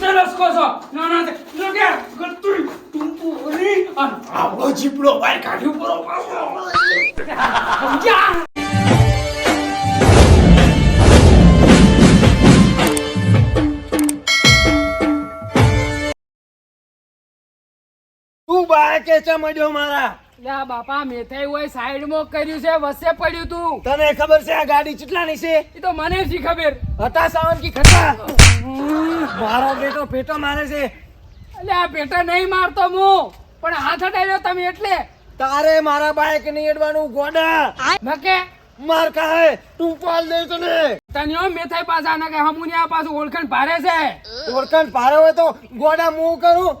રસકો છો ના ના ના કે ગતું ટુંપોરી લ્યા બાપા મેથાઈ હોય સાઈડમાં કર્યું છે વસે પડ્યું તું. તને ખબર છે આ ગાડી ચેટલાની છે? એ તો મને શી ખબર? હતા સાવન કી ખતા મારો બેટો પેટો મારે છે. એટલે આ પેટો નહીં મારતો હું. પણ હાથ હટાવ્યો તમે એટલે. તારે મારા બાઈક નહીં અડવાનું ગોડા? નકે માર કહે તું પાલ દે તને. તને મેથાઈ પાછા ના કે હમુનિયા પાછું ઓળખણ ભારે છે. ઓળખણ ભારે હોય તો ગોડા મુ કરું.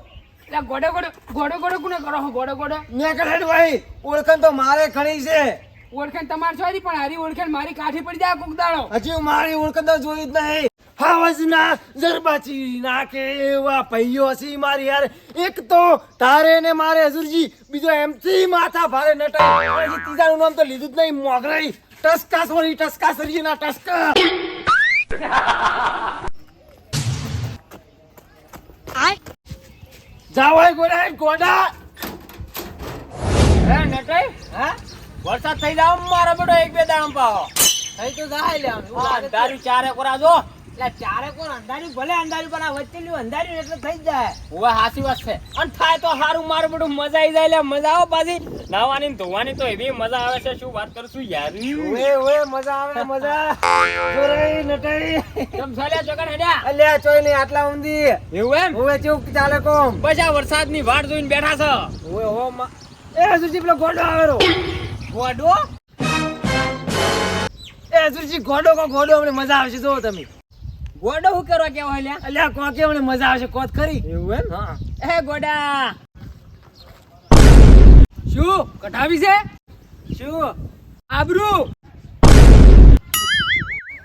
એટલે ગોડે ગોડે ગોડે ગોડે કોને કરો છો ગોડે ગોડે? મેં ભાઈ ઓળખાણ તો મારે ઘણી છે. ઓળખાણ તમારે છોરી પણ હારી ઓળખાણ મારી કાઠી પડી જાય કોક હજી મારી ઓળખાણ તો જોઈ જ નહીં. હાવજના જરબાચી નાખે એવા પૈયો હસી મારી યાર. એક તો તારે ને મારે હજુરજી બીજો એમથી માથા ભારે હજી ત્રીજાનું નામ તો લીધું જ નહીં મોગરાઈ. ટસકા સોરી ટસકા સરી ના ટસકા જાવાય ગોડા ગોડા. હે નટાઈ હા? વરસાદ થઈ જાવ મારા બેટો એક બે દામ પાવો થઈ તો જાય લે દારૂ ચારે કોરા જો. એટલે ચારે કોણ અંધારી ભલે અંધારી પણ આ વચ્ચેલી અંધારી એટલે થઈ જાય. ઓવે હાસી વાત છે. અને થાય તો સારું મારું બધું મજા આવી જાય એટલે મજા આવે પાછી. નાવાની ને ધોવાની તો એવી મજા આવે છે શું વાત કરશું યાર? મજા આવે મજા. જોરાઈ નટાઈ. હેડ્યા? અલ્યા ચોય નહીં આટલા ઊંધી. એવું એમ? ઓવે ચૂક ચાલે કોમ. બસ આ વરસાદની વાટ જોઈને બેઠા છો. ઓવે હો એ સુજી પેલો ગોડો આવેરો ગોડો એ સુજી ગોડો કો ગોડો અમને મજા આવશે જો તમે. ગોડો હું કરવા કેવા લ્યા? અલ્યા કો કે અમને મજા આવશે કોત કરી એવું એમ? હા. એ ગોડા. શું? કટાવી છે? શું? આબરૂ?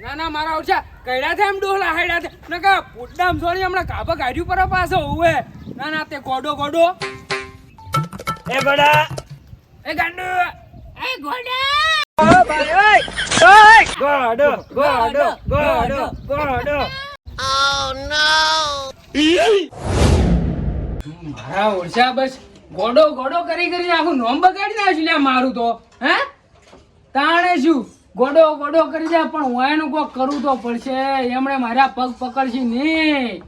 ના ના મારા ઓછા કઈડા છે એમ ડોલા હાઈડા છે. નકા પુડડામ સોરી હમણાં કાબા કાઢ્યું પર પાછો ઉવે. ના ના તે ગોડો ગોડો. એ ગોડા. એ ગાંડુ. એ ગોડા! ગોડો ગોડો ગોડો ગોડો મારા ઓછા બસ ગોડો ગોડો કરી કરીને આખું નોમ બગાડી નાખ્યું લ્યા મારું તો, હે? તાણે શું? ગોડો ગોડો કરી દે, પણ હું એનું કોક કરવું તો પડશે. એમણે મારા પગ પકડશે નહીં.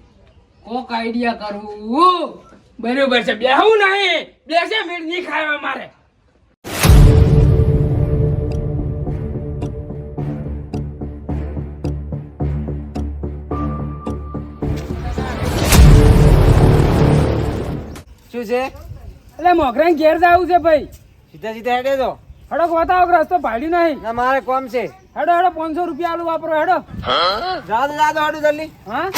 કોક આઈડિયા કરવું બરોબર છે. બેહું નહીં. બેસે મીઠ નહીં ખાવા મારે. શું છે? એટલે મોગરાને ઘેર જવું છે ભાઈ. સીધા સીધા હેડે તો. હડો બતાવો રસ્તો ભાડ્યું નહીં. ના મારે કોમ છે. હેડો હેડો પાંચસો રૂપિયા આલુ વાપરો હેડો. જાદુ જાદુ હાડું જલ્દી. હા?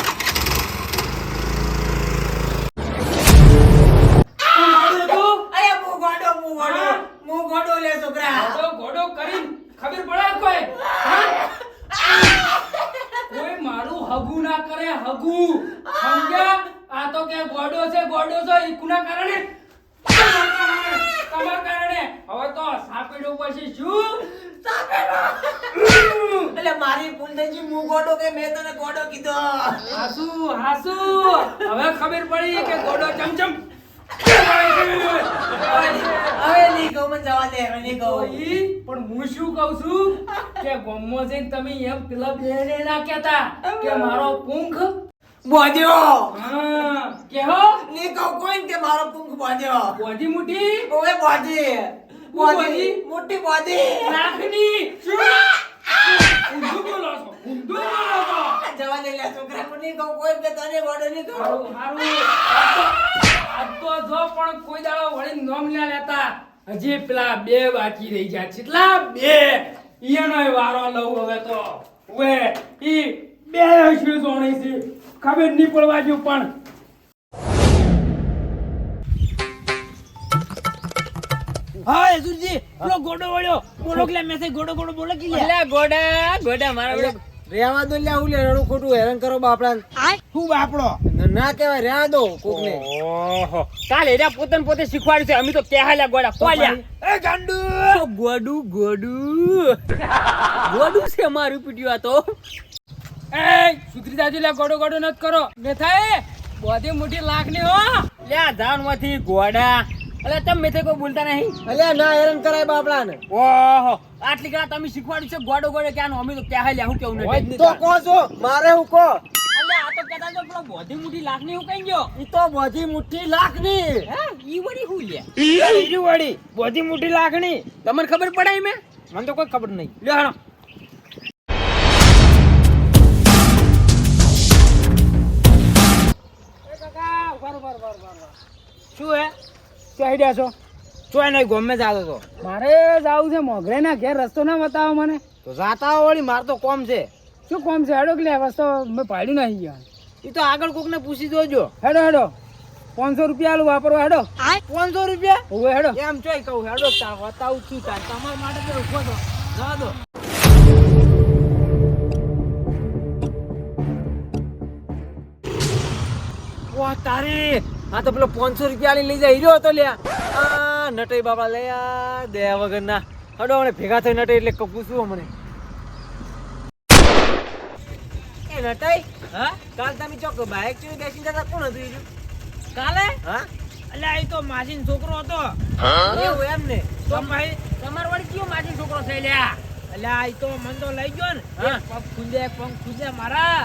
ગોડો કીધો. હાસુ હાસુ. હવે ખબર પડી કે ગોડો ચમચમ. હવે નહીં કહું મને જવા દે હવે નહીં કહું. પણ હું શું કહું છું? કે ગોમો જઈને તમે એમ પેલા બેને ના કહેતા કે મારો પૂંખ? બોધ્યો હા કેહો? નહીં કહું કોઈ કે મારો પૂંખ બોધ્યો બોધી મુઠી ઓવે બોધી બોધી? મોટી નાખની ઊંધું બોલો છો ઊંધું બોલો છો જવા દે લે છોકરા પણ નહીં કોઈ કે તને ગોડો નહીં કહું. હારું હારું. આજ તો જો પણ કોઈ દાડો વળી નોમ લે લેતા. હજી પેલા બે બાકી રહી ગયા કેટલા બે. ઈનો વારો લઉં હવે તો. વે ઈ બે હશે જોણી છે. ખબર નહીં પડવા જો પણ. હા યસુજી પેલો ગોડો વળ્યો. બોલો કે ગોડો ગોડો બોલો કે લે. ગોડા ગોડા મારા રેવા દો લ્યા હું લે ખોટું હેરાન કરો બાપડા હું બાપડો? ના કહેવાય રેવા દો કોક ઓહો. કાલે એરા પોતાને પોતે શીખવાડ્યું છે. અમે તો કેહાલ્યા ગોડા કોલ્યા એ ગાંડુ! ગોડું ગોડું. ગોડું છે મારું પીટ્યું આ તો. એ સુધરી જાજો લે ગોડો ગોડો નત કરો. મેથાએ બધી મોટી લાખની હો. લ્યા ધાનમાંથી ઘોડા અલે તમે મેથે કોઈ બોલતા નહીં. અલ્યા ના હેરાન કરાય બાપડાને. ઓહો આટલી કડા તમે શીખવાડી છે? ગોડો ગોડો ક્યાં અમે તો ક્યાં લે હું કેવું નથી? તો કહો છો મારે હું કહો? અલે આ તો કહેતા તો પેલો બોધી મુઠી લાખની હું કઈ ગયો? ઈ તો બધી મુઠ્ઠી લાખની. હે ઈ વડી હું લે? ઈ? વડી બોધી મુઠી લાખની તમને ખબર પડે મેં? મને તો કોઈ ખબર નહીં. લ્યો હાલો. શું હે? શું આઈડિયા છો? ચોય નહીં ગમે જાતો તો. મારે જવું છે મોગરે ના ઘેર રસ્તો ના બતાવો મને. તો જાતા વળી મારે તો કોમ છે. શું કોમ છે? હેડો કે લે રસ્તો મેં પાડ્યું નહીં ગયા એ તો આગળ કોકને પૂછી જોજો. હેડો હેડો. પાંચસો રૂપિયા આલું વાપરો હેડો. પાંચસો રૂપિયા? હવે હેડો. એમ ચોય કહું હેડો બતાવું છું તાર તમારા માટે ઊભો તો જવા દો વાહ તારે. આ તો પેલો પાંચસો રૂપિયા લઈ જાય હીરો હતો લ્યા. આ નટઈ બાબા લયા દયા દે વગર ના હડો મને ભેગા થઈ નટઈ એટલે ક- પૂછવું મને. એ નટઈ હા? કાલ તમે ચોક બાઇક ચીને બેસીને જતા કોણ હતું ઈ કાલે? હા. અલ્યા એ તો માસીન છોકરો હતો. એવું એમ ને? તો ભાઈ તમાર વળી કયો માસીન છોકરો થઈ લ્યા? અલ્યા આ તો મન તો લઈ ગયો ને. હા. એક પગ ખુંજે એક પગ ખુંજે મારા.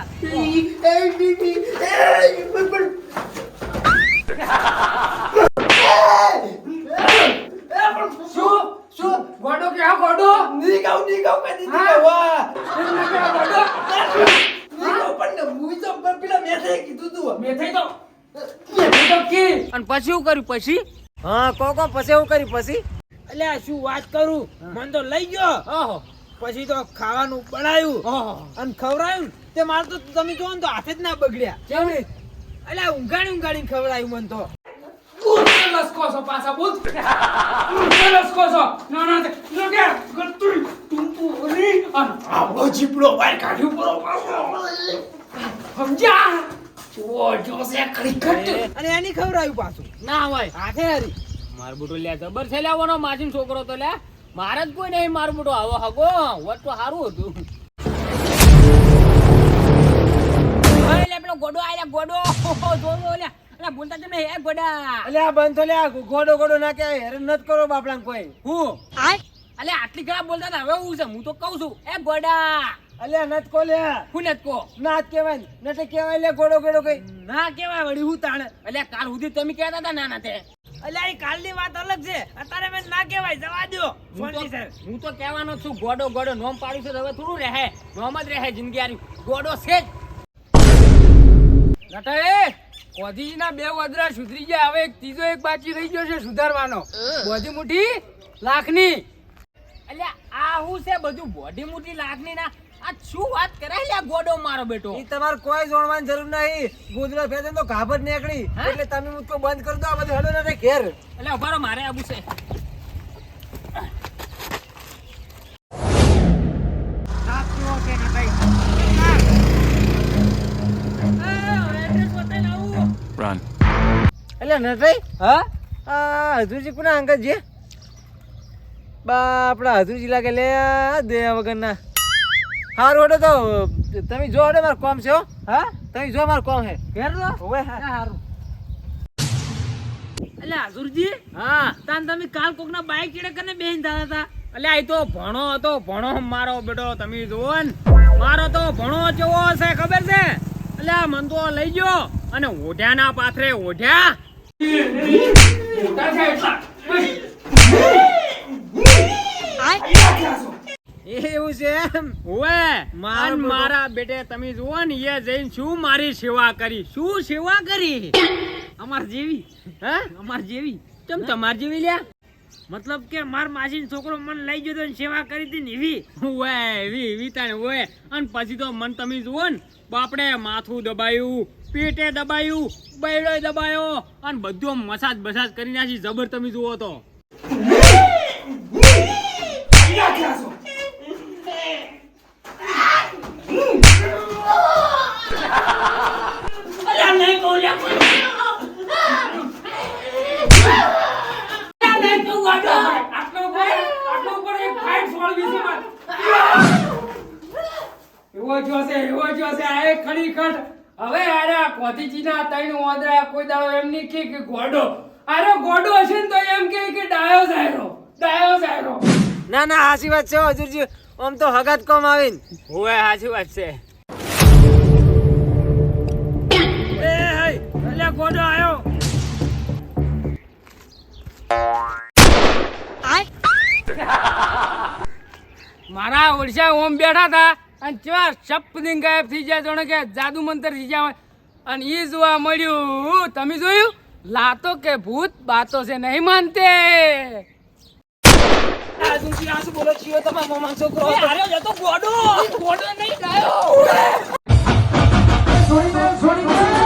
અને પછી શું કર્યું? પછી? હા કો કો પછી એવું કર્યું? પછી? અલ્યા શું વાત કરું? મને તો લઈ ગયો. ઓહો. પછી તો ખાવાનું બનાવ્યું અને ખવડાયું. તે મારે તો તમે જો ને તો હાથે જ ના બગડ્યા. કેમ અલ્યા ઊંઘાણી ઊંઘાણી ખવડાયું મન તો. લસકો છો પાછા બોલ. લસકો છો. ના ના નો કે ગતું તું પૂરી અને આવો જીપડો બહાર કાઢ્યું પરો સમજ્યા? જો સે ખરીખટ અને એની ખવડાયું પાછું. ના હોય. હાથે હરી. માર બુટો લ્યા જબર છે લાવવાનો માસીન છોકરો તો લ્યા મારે જ કોઈ નહીં મારું બુટો આવો હગો. વટ તો સારું હતું. લે પેલો ગોડો આયા ગોડો. બોલતા તમે હે ગોડા. બંધ ગોડો ગોડો ના કે હેરાન નત કરો બાપડા કોઈ. હું? અલે આટલી ખરાબ બોલતા હતા હવે હું છે? હું તો કહું છું. એ ગોડા. અલે નત કો લે. હું નથી કહો. નાત કેવાય નટે કેવાય લે ગોડો ગોડો કઈ. ના કેવાય વળી હું તાણે? અલ્યા કાલ સુધી તમે કહેતા હતા ના ના તે. અલ્યા એ કાલની વાત અલગ છે. અત્યારે મેં ના કહેવાય જવા દો હું તો કહેવાનો છું ગોડો ગોડો નોમ પાડ્યું છે તો હવે થોડું રહે. નોમ જ રહે જિંદગી ગોડો છે જ. નટાએ કોધીજીના બે વદરા સુધરી ગયા. હવે એક ત્રીજો એક બાકી રહી ગયો છે સુધારવાનો. બોધી મુઠી લાખની. અલ્યા આ હું છે બધું બોધી મુઠી લાખની ના. આ શું વાત કરે લ્યા ગોડો મારો બેટો. ઈ તમારે કોઈ જોણવાની જરૂર નહીં. ગોદડા ફેદન તો ગાભર નીકળી. હા? એટલે તમે મુજકો બંધ કરી દો આ બધું હડો નટે ઘેર. એટલે ઊભા મારે આવું છે. એટલે નટઈ હા? હજુજી કોના અંગત છે? બા આપણા હજુરજી લાગે લે દે વગરના. હારું હડો તો તમે જો હડો મારું કોમ છે હો. હા? તમે જો મારું કોમ હે ઘેર લો હવે હારું. એટલે હાજુરજી હા. તાન તમે કાલ કોકના બાઈક ચડે કરીને બેન થતા હતા અલ્યા આ તો ભણો હતો ભણો મારો બેટો તમે જુઓ ને. મારો તો ભણો કેવો હશે ખબર છે? એટલે મન તો લઈ ગયો અને ઓઢ્યાના પાથરે ઓઢ્યા. છે એટલા એવું છે એમ? ઓવે મારો મારા બેટે તમે જુઓ ને એ જઈને શું મારી સેવા કરી? શું સેવા કરી? અમાર જેવી. હે? અમાર જેવી. કેમ તમાર જેવી લ્યા? મતલબ કે માર માસી છોકરો મન લઈ ગયો તો સેવા કરી હતી ને એવી? ઓવે એવી એવી તાણે અને પછી તો મન તમે જુઓ ને બાપડે માથું દબાયું. પેટે દબાયું બૈડો દબાયો અને બધું મસાજ બસાજ કરી નાખી. જબર તમે જુઓ તો. એવો જો છે એવો જો છે આ એક ખડી ખટ હવે અરે આ કોધીજીના ના તૈણ વાદરા કોઈ દાવ એમ નહીં કે કે ગોડો. આરો ગોડો હશે ને તો એમ કે કે ડાયો જાયરો ડાયો જાયરો ના ના હાસી વાત છે હજુરજી. આમ તો હગત કોમ આવીન. હોવે સાચી વાત છે. એ હઈ અલ્યા ગોડો આયો. મારા ઓળશા ઓમ બેઠા હતા અને ચેવા સપ ગાયબ થઈ જાય જોણે કે જાદુ મંતર થઈ જાય અને એ જોવા મળ્યું તમે જોયું? લાતો કે ભૂત બાતો છે નહીં માનતે. હજુરજી બોલો છીએ તમારા મામા છોકરો એ જતો ગોડો ગોડો નહીં ગાયો. છોડી દે છોડી દે